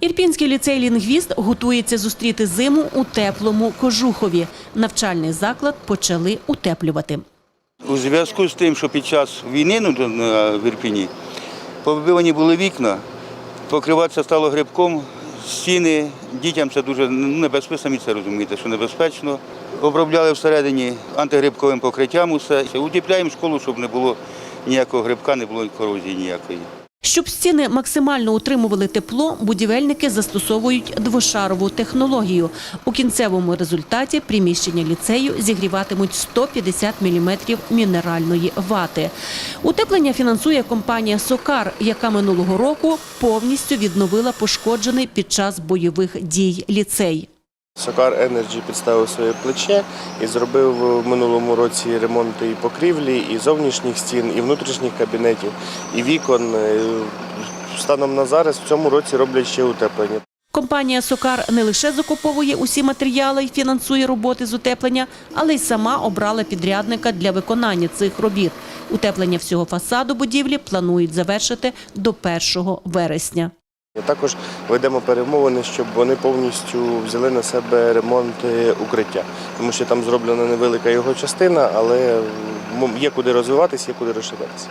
Ірпінський ліцей «Лінгвіст» готується зустріти зиму у теплому Кожухові. Навчальний заклад почали утеплювати. У зв'язку з тим, що під час війни в Ірпіні повибивані були вікна, покриватися стало грибком, стіни, дітям це дуже ну, небезпечно, самі це розумієте, що небезпечно. Обробляли всередині антигрибковим покриттям усе. Утепляємо школу, щоб не було ніякого грибка, не було корозії ніякої. Щоб стіни максимально утримували тепло, будівельники застосовують двошарову технологію. У кінцевому результаті приміщення ліцею зігріватимуть 150 мм мінеральної вати. Утеплення фінансує компанія «Сокар», яка минулого року повністю відновила пошкоджений під час бойових дій ліцей. Сокар Energy підставив своє плече і зробив в минулому році ремонти і покрівлі, і зовнішніх стін, і внутрішніх кабінетів, і вікон. Е, Станом на зараз в цьому році роблять ще утеплення. Компанія «Сокар» не лише закуповує усі матеріали і фінансує роботи з утеплення, але й сама обрала підрядника для виконання цих робіт. Утеплення всього фасаду будівлі планують завершити до 1 вересня. Також ведемо перемовини, щоб вони повністю взяли на себе ремонт укриття, тому що там зроблена невелика його частина, але є куди розвиватися, є куди розширятися.